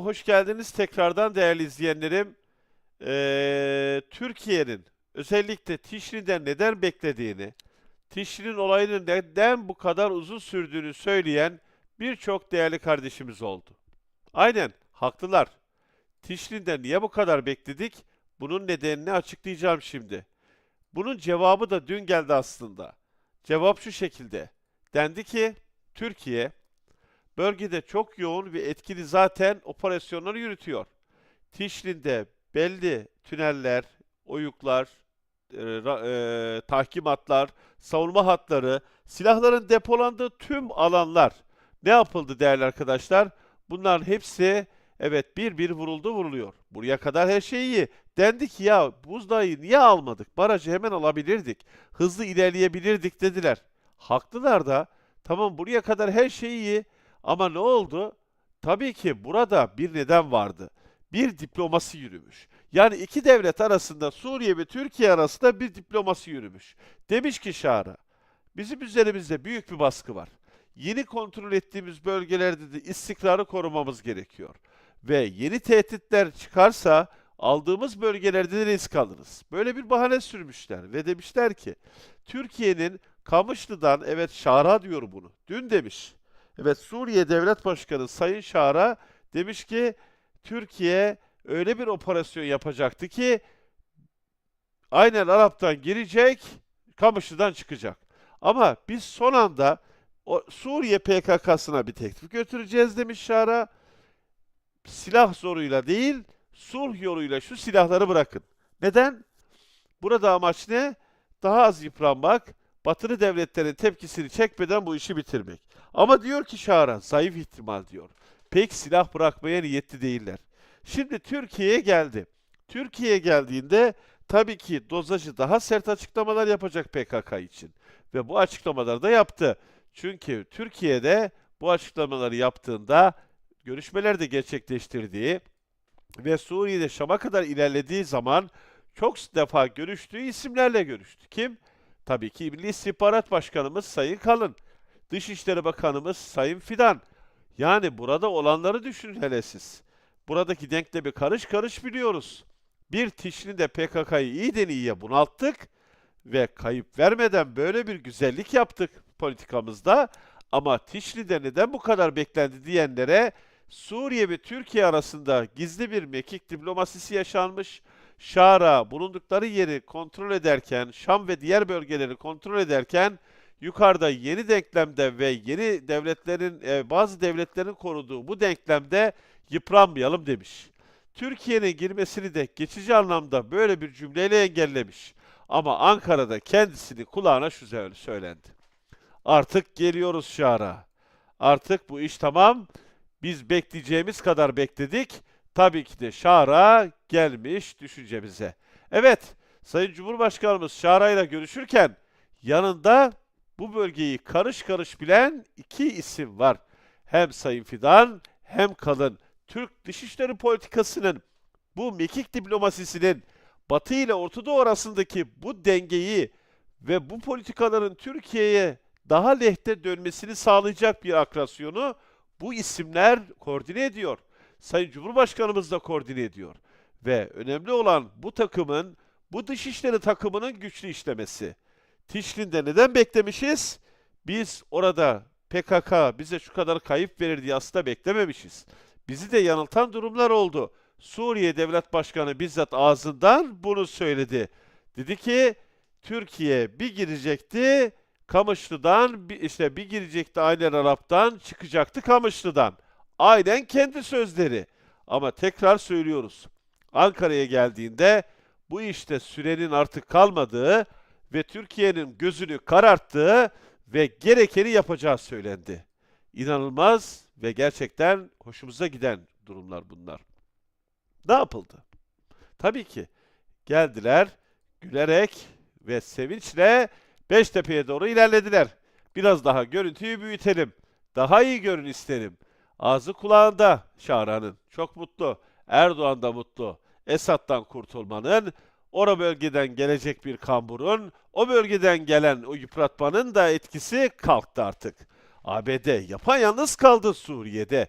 Hoş geldiniz tekrardan değerli izleyenlerim. Ee, Türkiye'nin özellikle Tişli'den neden beklediğini, Tişli'nin olayının neden bu kadar uzun sürdüğünü söyleyen birçok değerli kardeşimiz oldu. Aynen, haklılar. Tişli'den niye bu kadar bekledik? Bunun nedenini açıklayacağım şimdi. Bunun cevabı da dün geldi aslında. Cevap şu şekilde. Dendi ki Türkiye bölgede çok yoğun ve etkili zaten operasyonları yürütüyor. Tişlin'de belli tüneller, oyuklar, e, e, tahkimatlar, savunma hatları, silahların depolandığı tüm alanlar ne yapıldı değerli arkadaşlar? Bunların hepsi evet bir bir vuruldu vuruluyor. Buraya kadar her şey iyi. Dendi ki ya buzdağıyı niye almadık? Barajı hemen alabilirdik. Hızlı ilerleyebilirdik dediler. Haklılar da tamam buraya kadar her şey iyi ama ne oldu? Tabii ki burada bir neden vardı. Bir diplomasi yürümüş. Yani iki devlet arasında Suriye ve Türkiye arasında bir diplomasi yürümüş. Demiş ki Şara, bizim üzerimizde büyük bir baskı var. Yeni kontrol ettiğimiz bölgelerde de istikrarı korumamız gerekiyor. Ve yeni tehditler çıkarsa aldığımız bölgelerde de risk alırız. Böyle bir bahane sürmüşler ve demişler ki Türkiye'nin Kamışlı'dan evet Şara diyor bunu. Dün demiş. Evet Suriye Devlet Başkanı Sayın Şara demiş ki Türkiye öyle bir operasyon yapacaktı ki aynen Arap'tan girecek, Kamışlı'dan çıkacak. Ama biz son anda o Suriye PKK'sına bir teklif götüreceğiz demiş Şara. Silah zoruyla değil, sulh yoluyla şu silahları bırakın. Neden? Burada amaç ne? Daha az yıpranmak, batılı devletlerin tepkisini çekmeden bu işi bitirmek. Ama diyor ki Şaran, zayıf ihtimal diyor. Pek silah bırakmaya niyetli değiller. Şimdi Türkiye'ye geldi. Türkiye'ye geldiğinde tabii ki dozajı daha sert açıklamalar yapacak PKK için. Ve bu açıklamaları da yaptı. Çünkü Türkiye'de bu açıklamaları yaptığında görüşmeler de gerçekleştirdiği ve Suriye'de Şam'a kadar ilerlediği zaman çok defa görüştüğü isimlerle görüştü. Kim? Tabii ki Milli İstihbarat Başkanımız Sayın Kalın. Dışişleri Bakanımız Sayın Fidan. Yani burada olanları düşünün hele siz. Buradaki denklemi karış karış biliyoruz. Bir Tişli'de PKK'yı iyiden iyiye bunalttık ve kayıp vermeden böyle bir güzellik yaptık politikamızda. Ama Tişli'de neden bu kadar beklendi diyenlere Suriye ve Türkiye arasında gizli bir mekik diplomasisi yaşanmış. Şara bulundukları yeri kontrol ederken, Şam ve diğer bölgeleri kontrol ederken yukarıda yeni denklemde ve yeni devletlerin, e, bazı devletlerin koruduğu bu denklemde yıpranmayalım demiş. Türkiye'nin girmesini de geçici anlamda böyle bir cümleyle engellemiş. Ama Ankara'da kendisini kulağına şu sö- söylendi. Artık geliyoruz Şara. Artık bu iş tamam. Biz bekleyeceğimiz kadar bekledik. Tabii ki de Şara gelmiş düşüncemize. Evet, Sayın Cumhurbaşkanımız Şara ile görüşürken yanında bu bölgeyi karış karış bilen iki isim var. Hem Sayın Fidan hem Kalın. Türk dışişleri politikasının bu mekik diplomasisinin Batı ile Orta Doğu arasındaki bu dengeyi ve bu politikaların Türkiye'ye daha lehte dönmesini sağlayacak bir akrasyonu bu isimler koordine ediyor. Sayın Cumhurbaşkanımız da koordine ediyor. Ve önemli olan bu takımın, bu dışişleri takımının güçlü işlemesi. Tişlin'de neden beklemişiz? Biz orada PKK bize şu kadar kayıp verir diye aslında beklememişiz. Bizi de yanıltan durumlar oldu. Suriye Devlet Başkanı bizzat ağzından bunu söyledi. Dedi ki Türkiye bir girecekti Kamışlı'dan işte bir girecekti aynen Arap'tan çıkacaktı Kamışlı'dan. Aynen kendi sözleri. Ama tekrar söylüyoruz. Ankara'ya geldiğinde bu işte sürenin artık kalmadığı ve Türkiye'nin gözünü kararttığı ve gerekeni yapacağı söylendi. İnanılmaz ve gerçekten hoşumuza giden durumlar bunlar. Ne yapıldı? Tabii ki geldiler gülerek ve sevinçle Beştepe'ye doğru ilerlediler. Biraz daha görüntüyü büyütelim. Daha iyi görün isterim. Ağzı kulağında Şahra'nın. Çok mutlu. Erdoğan da mutlu. Esad'dan kurtulmanın, o bölgeden gelecek bir kamburun, o bölgeden gelen o yıpratmanın da etkisi kalktı artık. ABD yapayalnız kaldı Suriye'de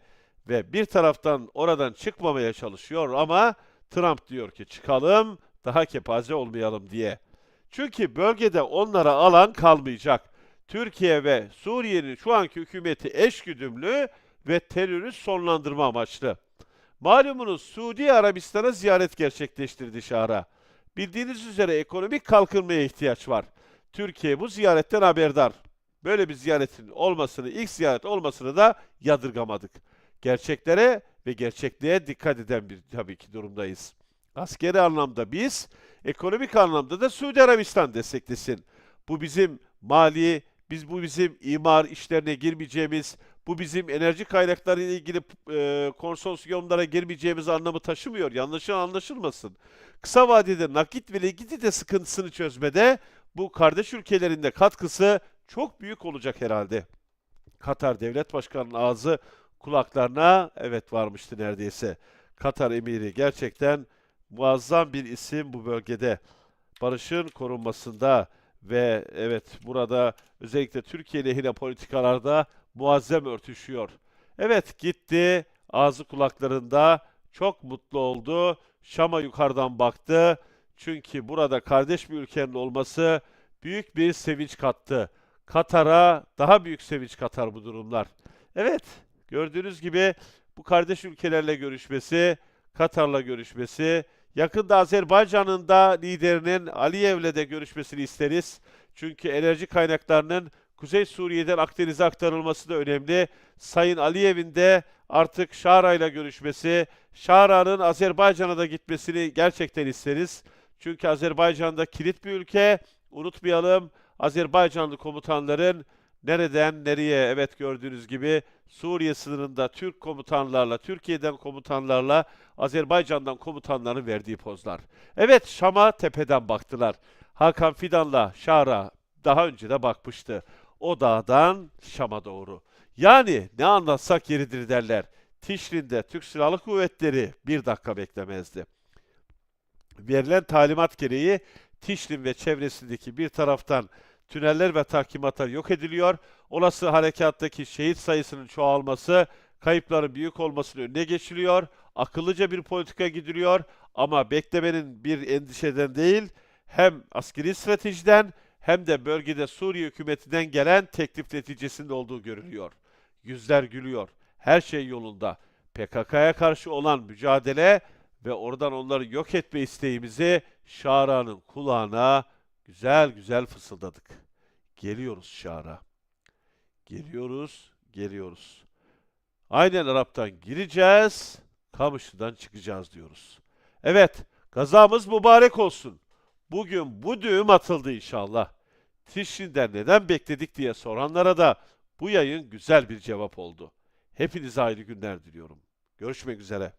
ve bir taraftan oradan çıkmamaya çalışıyor ama Trump diyor ki çıkalım, daha kepaze olmayalım diye. Çünkü bölgede onlara alan kalmayacak. Türkiye ve Suriye'nin şu anki hükümeti eşgüdümlü ve terörist sonlandırma amaçlı. Malumunuz Suudi Arabistan'a ziyaret gerçekleştirdi Şahra. Bildiğiniz üzere ekonomik kalkınmaya ihtiyaç var. Türkiye bu ziyaretten haberdar. Böyle bir ziyaretin olmasını, ilk ziyaret olmasını da yadırgamadık. Gerçeklere ve gerçekliğe dikkat eden bir tabii ki durumdayız. Askeri anlamda biz, ekonomik anlamda da Suudi Arabistan desteklesin. Bu bizim mali, biz bu bizim imar işlerine girmeyeceğimiz, bu bizim enerji kaynakları ile ilgili e, konsorsiyumlara girmeyeceğimiz anlamı taşımıyor. Yanlış anlaşılmasın. Kısa vadede nakit ve likidite sıkıntısını çözmede bu kardeş ülkelerin de katkısı çok büyük olacak herhalde. Katar Devlet Başkanı'nın ağzı kulaklarına evet varmıştı neredeyse. Katar emiri gerçekten muazzam bir isim bu bölgede. Barışın korunmasında ve evet burada özellikle Türkiye lehine politikalarda muazzam örtüşüyor. Evet gitti ağzı kulaklarında çok mutlu oldu. Şam'a yukarıdan baktı. Çünkü burada kardeş bir ülkenin olması büyük bir sevinç kattı. Katar'a daha büyük sevinç katar bu durumlar. Evet, gördüğünüz gibi bu kardeş ülkelerle görüşmesi, Katar'la görüşmesi, yakında Azerbaycan'ın da liderinin Aliyev'le de görüşmesini isteriz. Çünkü enerji kaynaklarının Kuzey Suriye'den Akdeniz'e aktarılması da önemli. Sayın Aliyev'in de artık Şara ile görüşmesi, Şara'nın Azerbaycan'a da gitmesini gerçekten isteriz. Çünkü Azerbaycan'da kilit bir ülke. Unutmayalım Azerbaycanlı komutanların nereden nereye evet gördüğünüz gibi Suriye sınırında Türk komutanlarla, Türkiye'den komutanlarla, Azerbaycan'dan komutanların verdiği pozlar. Evet Şam'a tepeden baktılar. Hakan Fidan'la Şara daha önce de bakmıştı. O dağdan Şam'a doğru. Yani ne anlatsak yeridir derler. Tişrin'de Türk Silahlı Kuvvetleri bir dakika beklemezdi. Verilen talimat gereği Tişrin ve çevresindeki bir taraftan tüneller ve tahkimatlar yok ediliyor. Olası harekattaki şehit sayısının çoğalması, kayıpların büyük olmasının önüne geçiliyor. Akıllıca bir politika gidiliyor ama beklemenin bir endişeden değil, hem askeri stratejiden hem de bölgede Suriye hükümetinden gelen teklif neticesinde olduğu görülüyor. Yüzler gülüyor. Her şey yolunda. PKK'ya karşı olan mücadele ve oradan onları yok etme isteğimizi Şara'nın kulağına güzel güzel fısıldadık. Geliyoruz Şara. Geliyoruz, geliyoruz. Aynen Arap'tan gireceğiz, Kamışlı'dan çıkacağız diyoruz. Evet, gazamız mübarek olsun. Bugün bu düğüm atıldı inşallah. Tişri'den neden bekledik diye soranlara da bu yayın güzel bir cevap oldu. Hepinize ayrı günler diliyorum. Görüşmek üzere.